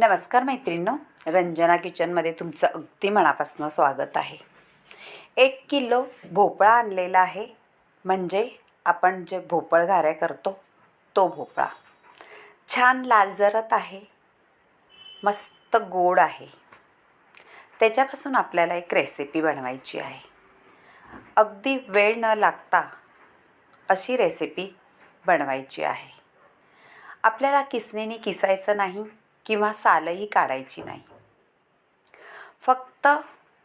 नमस्कार मैत्रिणींनो. रंजना किचनमध्ये तुमचं अगदी मनापासून स्वागत आहे. एक किलो भोपळा आणलेला आहे. म्हणजे आपण जे भोपळ घाऱ्या करतो तो भोपळा. छान लालजरत आहे. मस्त गोड आहे. त्याच्यापासून आपल्याला एक रेसिपी बनवायची आहे. अगदी वेळ न लागता अशी रेसिपी बनवायची आहे. आपल्याला किसणीने किसायचं नाही किंवा सालही काढायची नाही. फक्त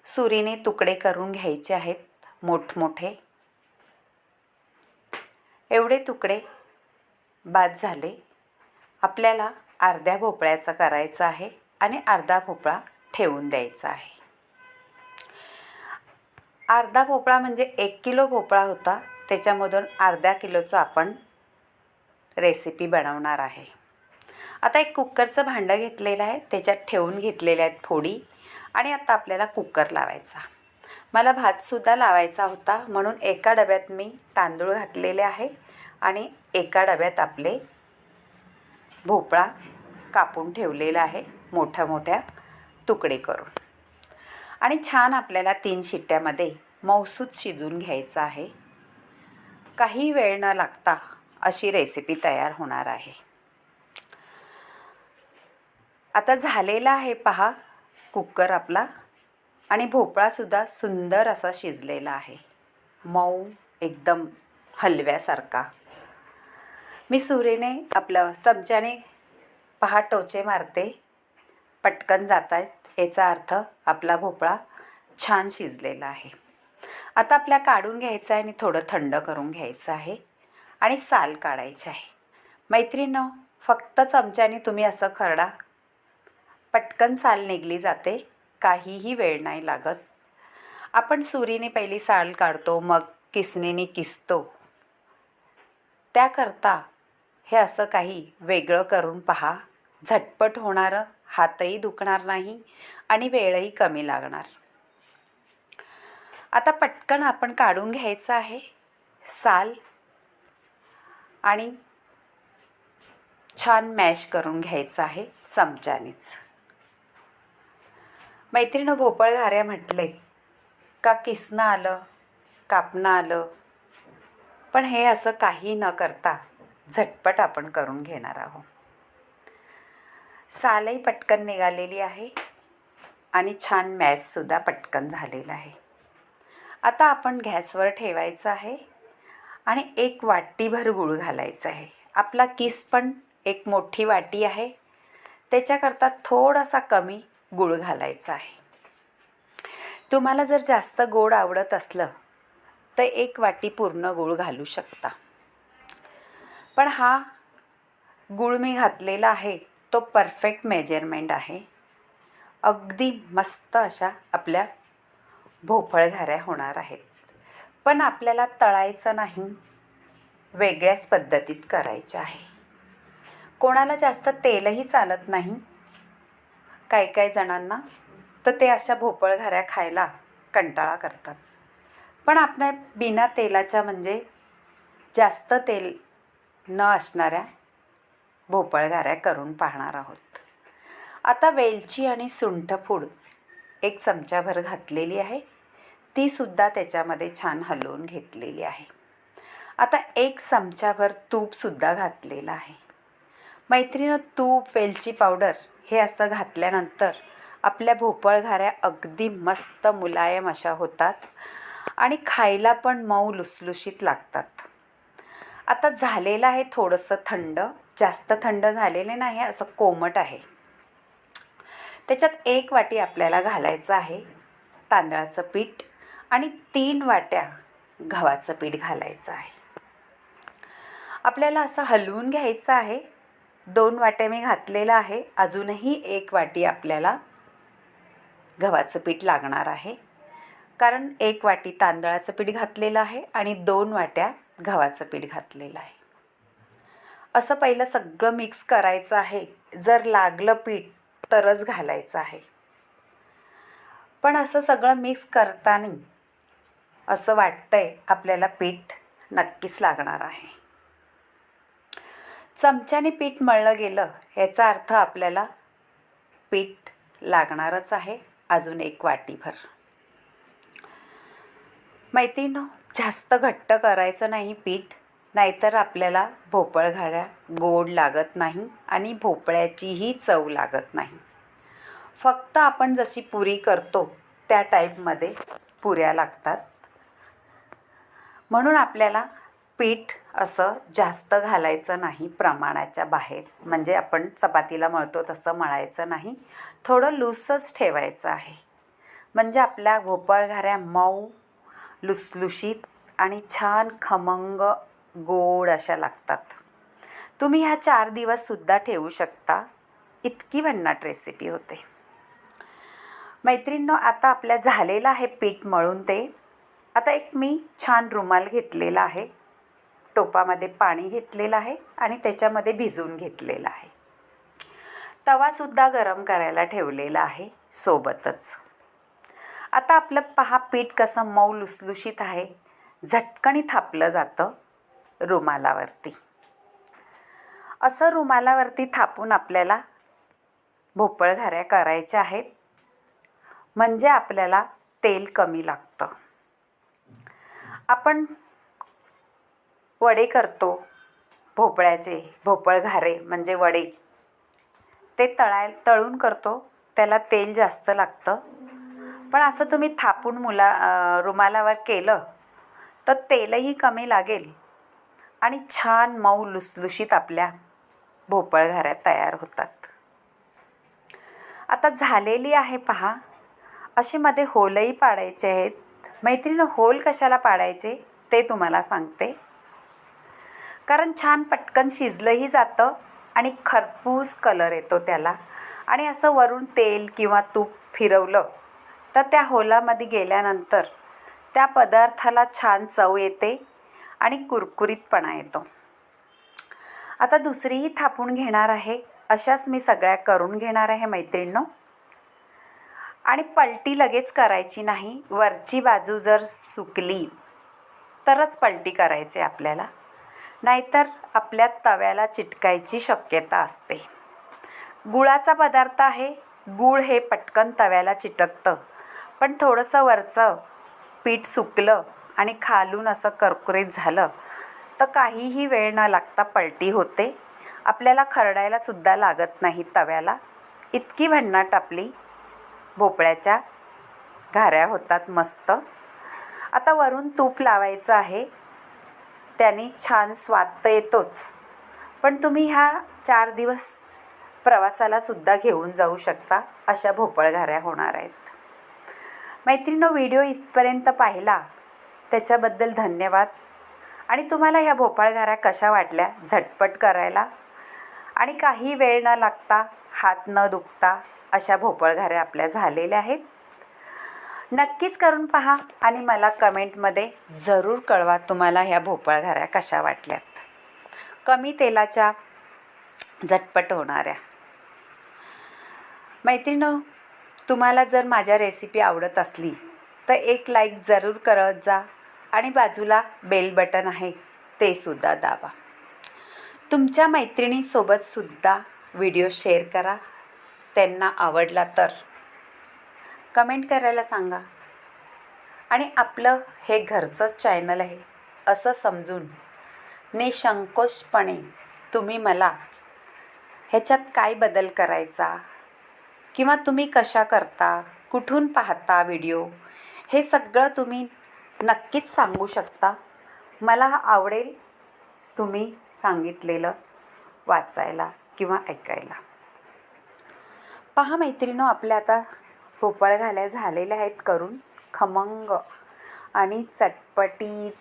सुरीने तुकडे करून घ्यायचे आहेत मोठमोठे. एवढे तुकडे बाद झाले. आपल्याला अर्ध्या भोपळ्याचा करायचा आहे आणि अर्धा भोपळा ठेवून द्यायचा आहे. अर्धा भोपळा म्हणजे एक किलो भोपळा होता. त्याच्यामधून अर्ध्या किलोचं आपण रेसिपी बनवणार आहे. आता एक कुकरचं भांडं घेतलेलं आहे त्याच्यात ठेवून घेतलेल्या आहेत फोडी आणि आता आपल्याला कुकर लावायचा. मला भातसुद्धा लावायचा होता म्हणून एका डब्यात मी तांदूळ घातलेले आहे आणि एका डब्यात आपले भोपळा कापून ठेवलेला आहे मोठ्या मोठ्या तुकडे करून. आणि छान आपल्याला तीन शिट्ट्यामध्ये मौसूद शिजून घ्यायचं आहे. काही वेळ न लागता अशी रेसिपी तयार होणार आहे. आता झालेला आहे पहा कुकर आपला. आणि भोपळासुद्धा सुंदर असा शिजलेला आहे. मऊ एकदम हलव्यासारखा. मी सुरेने आपलं चमच्याने पहा टोचे मारते. पटकन जात आहेत याचा अर्थ आपला भोपळा छान शिजलेला आहे. आता आपल्या काढून घ्यायचं आहे आणि थोडं थंड करून घ्यायचं आहे. आणि साल काढायचे आहे. मैत्रिणं फक्त चमच्याने तुम्ही असं खरडा पटकन साल निघली जाते काहीही वेळ नाही लागत. आपण सुरीने पहिली साल काढतो मग किसणीने किसतो. त्याकरता हे असं काही वेगळं करून पहा. झटपट होणारं हातही दुखणार नाही आणि वेळही कमी लागणार. आता पटकन आपण काढून घ्यायचं आहे. साल आणि छान मॅश करून घ्यायचं आहे चमच्यानेच. मैत्रिणं भोपळ घाऱ्या म्हटले का किसणं आलं कापणं आलं? पण हे असं काही न करता झटपट आपण करून घेणार आहोत. सालही पटकन निघालेली आहे आणि छान मॅचसुद्धा पटकन झालेला आहे. आता आपण गॅसवर ठेवायचं आहे आणि एक वाटीभर गूळ घालायचं आहे. आपला किस पण एक मोठी वाटी आहे. त्याच्याकरता थोडासा कमी गूळ घालायचा आहे. तुम्हाला जर जास्त गोड आवडत असलं तर एक वाटी पूर्ण गूळ घालू शकता. पण हा गूळ मी घातलेला आहे तो परफेक्ट मेजरमेंट आहे. अगदी मस्त अशा आपल्या भोपळघाऱ्या होणार आहेत. पण आपल्याला तळायचं नाही वेगळ्याच पद्धतीत करायचं आहे. कोणाला जास्त तेलही चालत नाही काही काही जणांना तर ते अशा भोपळ घाऱ्या खायला कंटाळा करतात. पण आपल्या बिना तेलाच्या म्हणजे जास्त तेल न असणाऱ्या भोपळ घाऱ्या करून पाहणार आहोत. आता वेलची आणि सुंठ फूड एक चमचाभर घातलेली आहे. तीसुद्धा त्याच्यामध्ये छान हलवून घेतलेली आहे. आता एक चमचाभर तूपसुद्धा घातलेलं आहे. मैत्रीनं तूप वेलची पावडर हे असं घातल्यानंतर आपल्या भोपळघाऱ्या अगदी मस्त मुलायम अशा होतात आणि खायला पण मऊ लुसलुशीत लागतात. आता झालेलं आहे थोडंसं थंड. जास्त थंड झालेले नाही असं कोमट आहे. त्याच्यात एक वाटी आपल्याला घालायचं आहे तांदळाचं पीठ आणि तीन वाट्या गव्हाचं पीठ घालायचं आहे. आपल्याला असं हलवून घ्यायचं आहे दोन वाट्या मी घातलेलं आहे. अजूनही एक वाटी आपल्याला गव्हाचं पीठ लागणार आहे. कारण एक वाटी तांदळाचं पीठ घातलेलं आहे आणि दोन वाट्या गव्हाचं पीठ घातलेलं आहे. असं पहिलं सगळं मिक्स करायचं आहे. जर लागलं पीठ तरच घालायचं आहे. पण असं सगळं मिक्स करताना असं वाटतंय आपल्याला पीठ नक्कीच लागणार आहे. चमच्याने पीठ मळलं गेलं याचा अर्थ आपल्याला पीठ लागणारच आहे अजून एक वाटीभर. मैत्रिणीनो जास्त घट्ट करायचं नाही पीठ नाहीतर आपल्याला भोपळघाऱ्या गोड लागत नाही आणि भोपळ्याचीही चव लागत नाही. फक्त आपण जशी पुरी करतो त्या टाईपमध्ये पुऱ्या लागतात. म्हणून आपल्याला पीठ असं जास्त घालायचं नाही प्रमाणाच्या बाहेर. म्हणजे आपण चपातीला मळतो तसं मळायचं नाही. थोडं लूसच ठेवायचं आहे. म्हणजे आपल्या भोपाळघाऱ्या मऊ लुसलुशीत आणि छान खमंग गोड अशा लागतात. तुम्ही ह्या चार दिवससुद्धा ठेवू शकता. इतकी भन्नाट रेसिपी होते. मैत्रिणींनो आता आपल्या झालेलं आहे पीठ मळून ते. आता एक मी छान रुमाल घेतलेला आहे. टोपामध्ये पाणी घेतलेलं आहे आणि त्याच्यामध्ये भिजवून घेतलेलं आहे. तवासुद्धा गरम करायला ठेवलेला आहे सोबतच. आता आपलं पहा पीठ कसं मऊ लुसलुशीत आहे. झटकणी थापलं जातं रुमालावरती. असं रुमालावरती थापून आपल्याला भोपळघाऱ्या करायच्या आहेत. म्हणजे आपल्याला तेल कमी लागतं. आपण वडे करतो. भोपळ्याचे भोपळ घारे म्हणजे वडे. ते तळाय तळून करतो. त्याला तेल जास्त लागतं. पण असं तुम्ही थापून मुला रुमालावर केलं तर तेलही कमी लागेल. आणि छान मऊ लुसलुशीत आपल्या भोपळ घाऱ्या तयार होतात. आता झालेली आहे पहा. असे मध्ये होलही पाडायचे आहेत. मैत्रिणीनं होल कशाला पाडायचे? ते तुम्हाला सांगते. कारण छान पटकन शिजलंही जातं आणि खरपूस कलर येतो त्याला. आणि असं वरून तेल किंवा तूप फिरवलं तर त्या होलामध्ये गेल्यानंतर त्या पदार्थाला छान चव येते आणि कुरकुरीतपणा येतो. आता दुसरीही थापून घेणार आहे अशाच मी सगळ्या करून घेणार आहे मैत्रिणींनो. आणि पलटी लगेच करायची नाही वरची बाजू जर सुकली तरच पलटी करायचे आपल्याला. नाहीतर आपल्या तव्याला चिटकायची शक्यता असते. गुळाचा पदार्थ आहे. गूळ हे पटकन तव्याला चिटकतं. पण थोडंसं वरचं पीठ सुकलं आणि खालून असं करकुरीत झालं तर काहीही वेळ न लागता पलटी होते. आपल्याला खरडायलासुद्धा लागत नाही तव्याला. इतकी भन्नाट आपली भोपळ्याच्या घाऱ्या होतात मस्त. आता वरून तूप लावायचं आहे. त्याने छान स्वाद तर येतोच. पण तुम्ही ह्या चार दिवस प्रवासालासुद्धा घेऊन जाऊ शकता अशा भोपळघाऱ्या होणार आहेत. मैत्रिणीनं व्हिडिओ इथपर्यंत पाहिला. त्याच्याबद्दल धन्यवाद. आणि तुम्हाला ह्या भोपाळघाऱ्या कशा वाटल्या? झटपट करायला. आणि काही वेळ न लागता हात न दुखता अशा भोपळघाऱ्या आपल्या झालेल्या आहेत. नक्कीच करून पहा आणि मला कमेंटमध्ये जरूर कळवा तुम्हाला ह्या भोपळघाऱ्या कशा वाटल्यात. कमी तेलाच्या झटपट होणाऱ्या. मैत्रिणं तुम्हाला जर माझ्या रेसिपी आवडत असली तर एक लाईक जरूर करत जा आणि बाजूला बेल बटन आहे ते सुद्धा दाबा. तुमच्या मैत्रिणीसोबतसुद्धा व्हिडिओ शेअर करा. त्यांना आवडला तर. कमेंट करायला सांगा. आणि आपलं हे घरचंच चॅनल आहे असं समजून निसंकोचपणे तुम्ही मला ह्याच्यात काय बदल करायचा? किंवा तुम्ही कशा करता? कुठून पाहता व्हिडिओ? हे सगळं तुम्ही नक्कीच सांगू शकता. मला आवडेल तुम्ही सांगितलेलं वाचायला किंवा ऐकायला. पहा मैत्रिणो आपल्या आता भोपळ घाल्या झालेल्या आहेत करून. खमंग आणि चटपटीत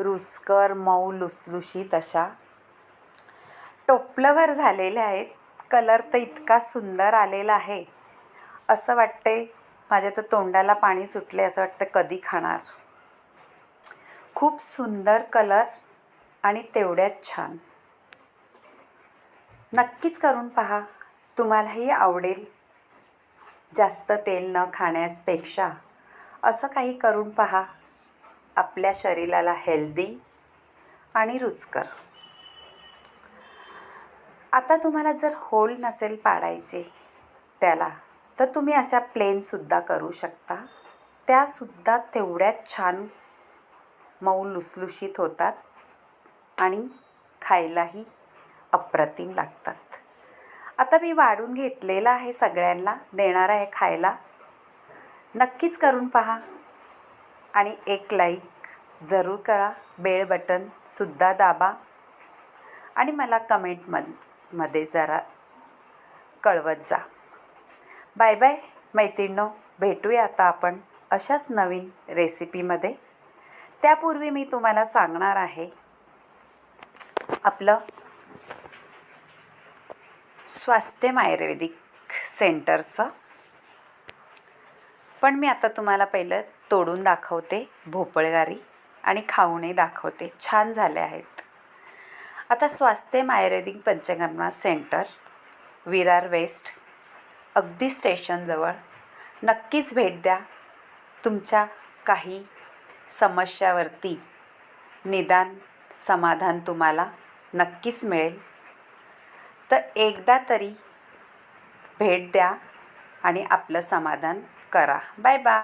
रुचकर मऊ लुसलुशीत अशा टोपलंभर झालेल्या आहेत. कलर तर इतका सुंदर आलेला आहे. असं वाटते माझ्या तर तोंडाला पाणी सुटले असं वाटतं कधी खाणार. खूप सुंदर कलर आणि तेवढ्यात छान. नक्कीच करून पहा. तुम्हालाही आवडेल. जास्त तेल न खाण्यापेक्षा असं काही करून पहा. आपल्या शरीराला हेल्दी आणि रुचकर. आता तुम्हाला जर होल नसेल पाडायचे त्याला तर तुम्ही अशा प्लेनसुद्धा करू शकता. त्यासुद्धा तेवढ्याच छान मऊ लुसलुशीत होतात आणि खायलाही अप्रतिम लागतात. आता मी वाढून घेतलेलं आहे सगळ्यांना देणार आहे खायला. नक्कीच करून पहा. आणि एक लाईक जरूर करा. बेळ बटनसुद्धा दाबा. आणि मला कमेंट कमेंटमधमध्ये जरा कळवत जा. बाय बाय मैत्रिणो भेटूया आता आपण अशाच नवीन रेसिपीमध्ये त्यापूर्वी मी तुम्हाला सांगणार आहे. आपलं स्वास्थ्यम आयुर्वेदिक सेंटरचं. पण मी आता तुम्हाला पहिलं तोडून दाखवते भोपळगारी आणि खाऊनही दाखवते. छान झाले आहेत. आता स्वास्थ्य आयुर्वेदिक पंचकर्मा सेंटर विरार वेस्ट अगदी स्टेशनजवळ नक्कीच भेट द्या. तुमच्या काही समस्यावरती निदान समाधान तुम्हाला नक्कीच मिळेल. तर एकदा तरी भेट द्या आणि आपलं समाधान करा. Bye bye.